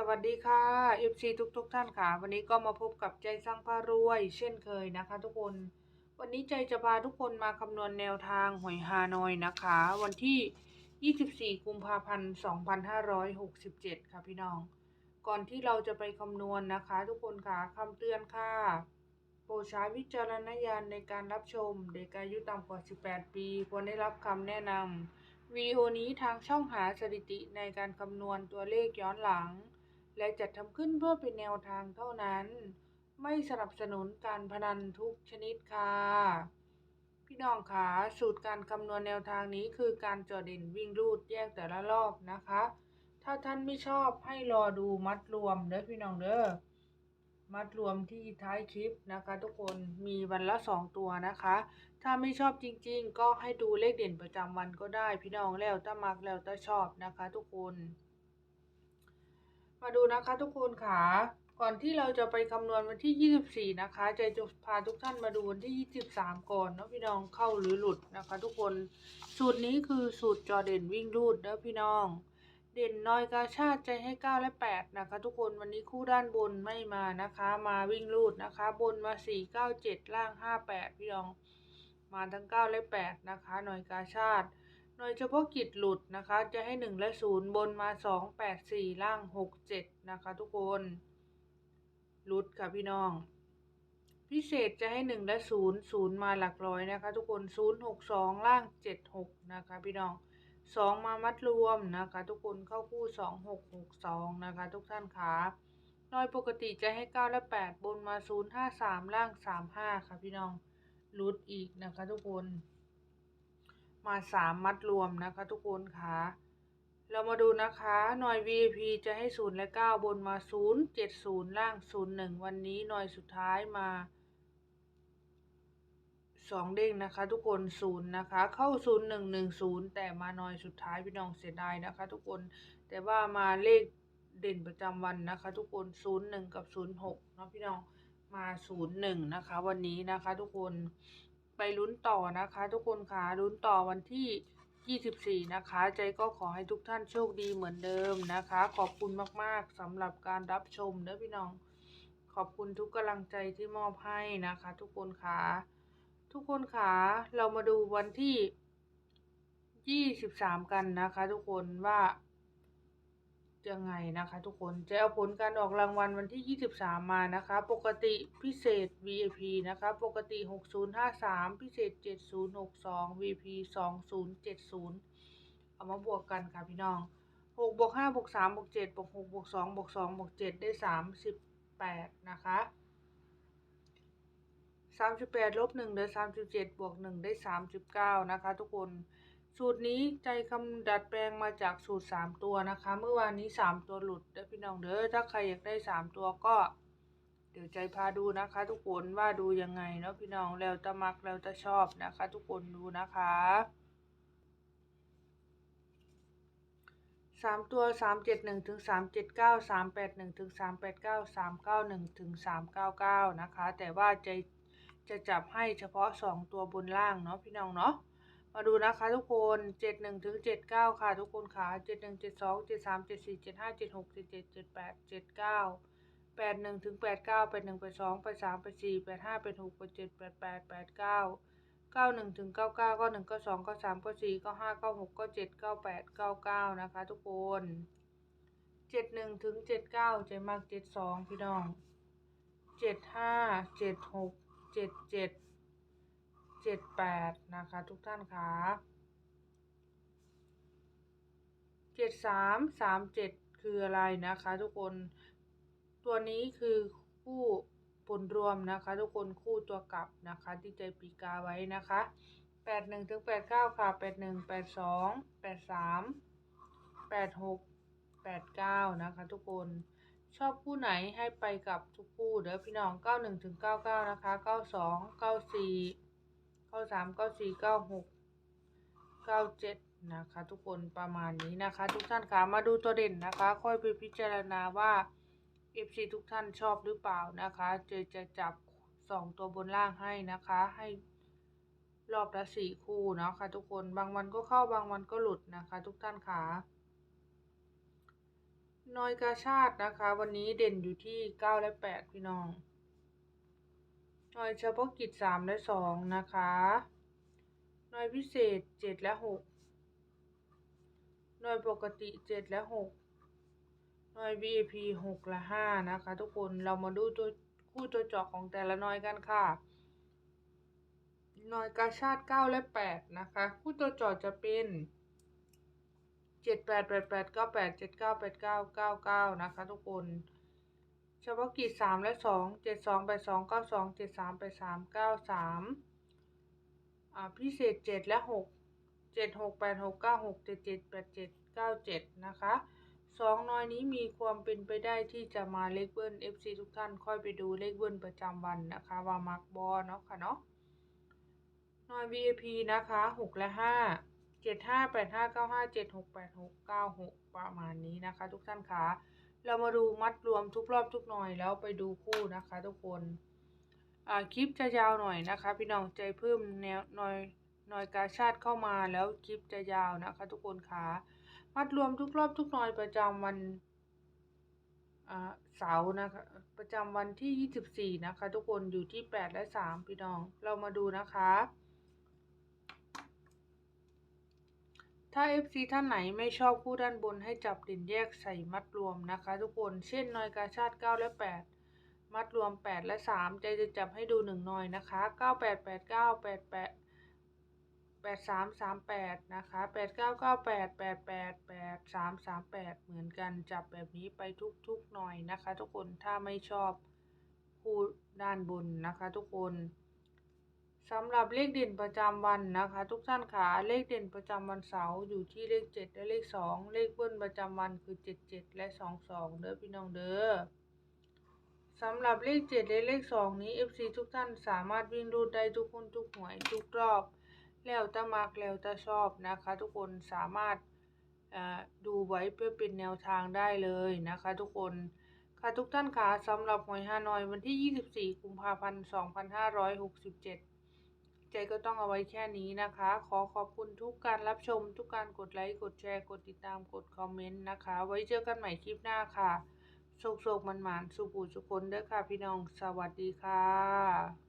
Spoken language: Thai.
สวัสดีค่ะ FC ทุกทุกๆท่านค่ะ วันนี้ก็มาพบกับใจสร้างพารวย เช่นเคยนะคะ ทุกคน วันนี้ใจจะพาทุกคนมาคำนวณแนวทางหวยฮานอยนะคะ วันที่ 24 กุมภาพันธ์ 2567 ค่ะพี่น้อง ก่อนที่เราจะไปคำนวณนะคะ ทุกคนค่ะคำเตือนค่ะ โปรดใช้วิจารณญาณในการรับชม เด็กอายุต่ำกว่า 18 ปีควรได้รับคำแนะนำวิดีโอนี้ทางช่องหาสถิติในการคำนวณตัวเลขย้อนหลัง และจัดทำขึ้นเพื่อเป็นแนวทางเท่านั้น ไม่สนับสนุนการพนันทุกชนิดค่ะ พี่น้องคะสูตรการคำนวณแนวทางนี้คือการจอเด่นวิ่งรูดแยกแต่ละรอบนะคะ ถ้าท่านไม่ชอบให้รอดูมัดรวมเด้อพี่น้องเด้อมัดรวมที่ท้ายคลิปนะคะ ทุกคนมีวันละสองตัวนะคะ ถ้าไม่ชอบจริง ๆ ก็ให้ดูเลขเด่นประจำวันก็ได้ พี่น้องแล้วถ้ามักแล้วถ้าชอบนะคะ ทุกคน มาดูนะคะทุกคนค่ะ ก่อนที่เราจะไปคำนวณวันที่ 24 นะคะใจจะพาทุกท่านมาดูวันที่ 23 ก่อนเนาะพี่น้องเข้าหรือหลุดนะคะ ทุกคนสูตรนี้คือสูตรจอเด่นวิ่งรูดเด้อพี่น้อง เด่นน้อยกาชาติใจให้ 9 และ 8 นะคะ ทุกคนวันนี้คู่ด้านบนไม่มานะคะ มาวิ่งรูดนะคะ บนมา 4 9 7 ล่าง 58 พี่น้อง มาทั้ง 9 และ 8 นะคะน่วยกาชาติ หน่วยเฉพาะกิจหลุดนะคะ จะให้ 1 และ 0 บนมา 2 8 4 ล่าง 6 7 นะคะ ทุกคน หลุดค่ะพี่น้อง พิเศษจะให้ 1 และ 0 0 มาหลักร้อยนะคะ ทุกคน 0 6 2 ล่าง 7 6 นะคะ พี่น้อง 2 มามัดรวมนะคะ ทุกคนเข้าคู่ 2 6 6 2 นะคะ ทุกท่านคะน้อยปกติจะให้ 9 และ 8 บนมา 0 5 3 ล่าง 3 5 ค่ะพี่น้องรุดอีกนะคะ ทุกคน มา3มัดรวมนะคะ ทุกคนคะเรามาดูนะคะ หน่วย VIP จะให้0และ9บนมา0 7 0ล่าง0 1วันนี้หน่วยสุดท้ายมาสองเด้งนะคะ ทุกคนศูนย์นะคะ เข้าศูนย์หนึ่งหนึ่งศูนย์แต่มาหน่อยสุดท้ายพี่น้องเสียดายนะคะ ทุกคนแต่ว่ามาเลขเด่นประจำวันนะคะ ทุกคนศูนย์หนึ่งกับศูนย์หกเนาะพี่น้องมาศูนย์หนึ่งนะคะ วันนี้นะคะ ทุกคน ไปลุ้นต่อนะคะ ทุกคนค่ะลุ้นต่อวันที่ 24 นะคะ ใจก็ขอให้ทุกท่านโชคดีเหมือนเดิมนะคะ ขอบคุณมากๆสำหรับการรับชมเด้อพี่น้อง ขอบคุณทุกกำลังใจที่มอบให้นะคะ ทุกคนค่ะทุกคนคะเรามาดูวันที่ 23 กันนะคะ ทุกคนว่า ยังไงนะคะทุกคนจะเอาผลการออกรางวัลวันที่ 23 มานะคะ ปกติพิเศษ VIP นะคะ ปกติ 6053 พิเศษ 7062 VP 2070 เอามาบวกกันค่ะพี่น้อง6บวก5บวก3บวก7บวก6บวก2บวก2บวก7ได้ 38 นะคะสามสิบแปดลบหนึ่งได้สามสิบวกหนึ่งได้สามสิบเก้านะคะทุกคน สูตรนี้ใจคำดัดแปลงมาจากสูตรสามตัวนะคะ เมื่อวานนี้สามตัวหลุดได้พี่น้องเด้อถ้าใครอยากได้สามตัวก็ เดี๋ยวใจพาดูนะคะ ทุกคนว่าดูยังไงเนาะพี่น้องแล้วจะมักแล้วจะชอบนะคะ ทุกคนดูนะคะสามตัวสามเจ็ดหนึ่งถึงสามเจ็ดเก้าสามแปดหนึ่งถึงสามแปดเก้าสามเก้าหนึ่งถึงสามเก้าเก้านะคะ แต่ว่าใจจะจับให้เฉพาะ2ตัวบนล่างเนาะพี่น้องเนาะ มาดูนะคะทุกคน71ถึง79ค่ะทุกคนค่ะ71 72 73 74 75 76 77 78 79 81ถึง89 81 82 83 84 85 86 87 88 89 91ถึง99 91 92 93 94 95 96 97 98 99นะคะทุกคน71ถึง79ใจมาก72พี่น้อง75 76เจ็ดเจ็ดเจ็ด เจ็ดแปดนะคะทุกท่านคะเจ็ดสามสามเจ็ดคืออะไรนะคะทุกคนตัวนี้คือคู่ผลรวมนะคะ ทุกคนคู่ตัวกลับนะคะ ที่ใจปีกาไว้นะคะแปดหนึ่งถึงแปดเก้าค่ะแปดหนึ่งแปดสองแปดสามแปดหกแปดเก้านะคะ ทุกคนชอบคู่ไหนให้ไปกับทุกคู่เด้อพี่น้อง91ถึง99นะคะเก้าสองเก้าสี่ 92 94 93 94 96 97นะคะทุกคนประมาณนี้นะคะ ทุกท่านคะมาดูตัวเด่นนะคะ ค่อยไปพิจารณาว่า FC ทุกท่านชอบหรือเปล่านะคะเจจะจับ2ตัวบนล่างให้นะคะ ให้รอบละสี่คู่เนาะค่ะทุกคนบางวันก็เข้าบางวันก็หลุดนะคะ ทุกท่านคะนอยกาชาตินะคะ วันนี้เด่นอยู่ที่เก้าและแปดพี่น้อง หน่วยเฉพาะกิจสามและสองนะคะ หน่วยพิเศษเจ็ดและหกหน่วยปกติเจ็ดและหกหน่วย VIP หกและห้านะคะ ทุกคนเรามาดูตัวคู่ตัวจาะของแต่ละหน่วยกันค่ะหน่วยกาชาติเก้าและแปดนะคะ คู่ตัวจาะจะเป็นเจ็ดแปดแปดแปดเก้าแปดเจ็ดเก้าแปดเก้าเก้าเก้านะคะ ทุกคน ฉพาะกิจสามและสองเจ็ดสองแปดสองเก้าสองเจ็ดสามแปดสามเก้าสามอ่าพิเศษเจ็ดและหกเจ็ดหกแปดหกเก้าหกเจ็ดเจ็ดแปดเจ็ดเก้าเจ็ดนะคะสองน้อยนี้มีความเป็นไปได้ที่จะมาเลขเบิ้ล FC ทุกท่านค่อยไปดูเลขเบิ้ลประจำวันนะคะ ว่ามักบอเนาะค่ะเนาะน้อย VIP นะคะหกและห้าเจ็ดห้าแปดห้าเก้าห้าเจ็ดหกแปดหกเก้าหกประมาณนี้นะคะ ทุกท่านคะ เรามาดูมัดรวมทุกรอบทุกหน่อยแล้วไปดูคู่นะคะทุกคนอ่าคลิปจะยาวหน่อยนะคะ พี่น้องใจเพิ่มแนวหน่อยหน่อยกาชาติเข้ามาแล้วคลิปจะยาวนะคะ ทุกคนคะมัดรวมทุกรอบทุกหน่อยประจำวันอ่าเสาร์นะคะ ประจำวันที่ 24 นะคะ ทุกคนอยู่ที่ 8 และ 3 พี่น้อง เรามาดูนะคะ ถ้า FC ท่านไหนไม่ชอบคู่ด้านบนให้จับเด่นแยกใส่มัดรวมนะคะ ทุกคน เช่นนอยกาชาติ 9 และ 8 มัดรวม 8 และ 3 ใจจะจับให้ดู 1 นอยนะคะ 98 89 88 83 38 นะคะ 8998 88 83 38 เหมือนกันจับแบบนี้ไปทุกๆหน่อยนะคะ ทุกคนถ้าไม่ชอบคู่ด้านบนนะคะ ทุกคน สำหรับเลขเด่นประจำวันนะคะ ทุกท่านขาเลขเด่นประจำวันเสาร์อยู่ที่เลข 7 และเลข 2 เลขเบิ้ลประจำวันคือ 77 และ 22 เด้อพี่น้องเด้อสำหรับเลข 7 และเลข 2 นี้ FC ทุกท่านสามารถวิ่งรูดได้ทุกคนทุกหน่วยทุกรอบ แล้วต่มักแล้วต่ชอบนะคะ ทุกคนสามารถดูไว้เพื่อเป็นแนวทางได้เลยนะคะ ทุกคนค่ะทุกท่านคะสำหรับหวยฮานอยวันที่ 24 กุมภาพันธ์ 2567 ใจก็ต้องเอาไว้แค่นี้นะคะ ขอขอบคุณทุกการรับชม ทุกการกดไลค์ กดแชร์ กดติดตาม กดคอมเมนต์นะคะ ไว้เจอกันใหม่คลิปหน้าค่ะโชคโชคมันหมานสุขูสุคนเด้อค่ะพี่น้อง สวัสดีค่ะ